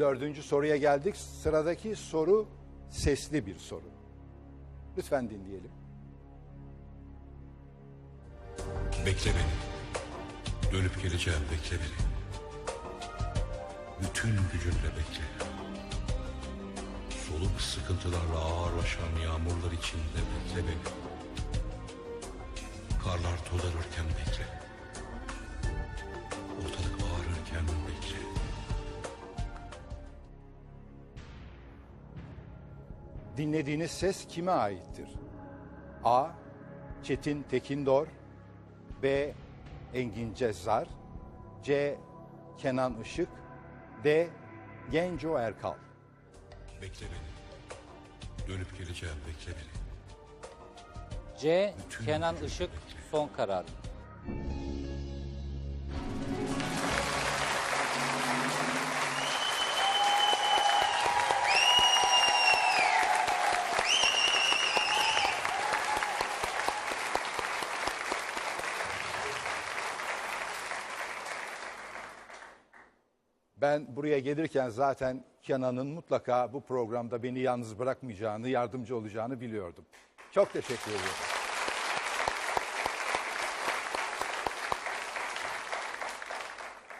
dördüncü soruya geldik. Sıradaki soru sesli bir soru. Lütfen dinleyelim. Bekle beni. Dönüp geleceğim bekle beni. Bütün gücünle bekle. Soluk sıkıntılarla ağırlaşan yağmurlar içinde bekle beni. Karlar todarırken bekle. Dinlediğiniz ses kime aittir? A. Çetin Tekindor B. Engin Cezzar C. Kenan Işık D. Genco Erkal Bekle beni. Dönüp geleceğim bekle beni. C. Kenan Işık son karar. Ben buraya gelirken zaten Kenan'ın mutlaka bu programda beni yalnız bırakmayacağını, yardımcı olacağını biliyordum. Çok teşekkür ederim.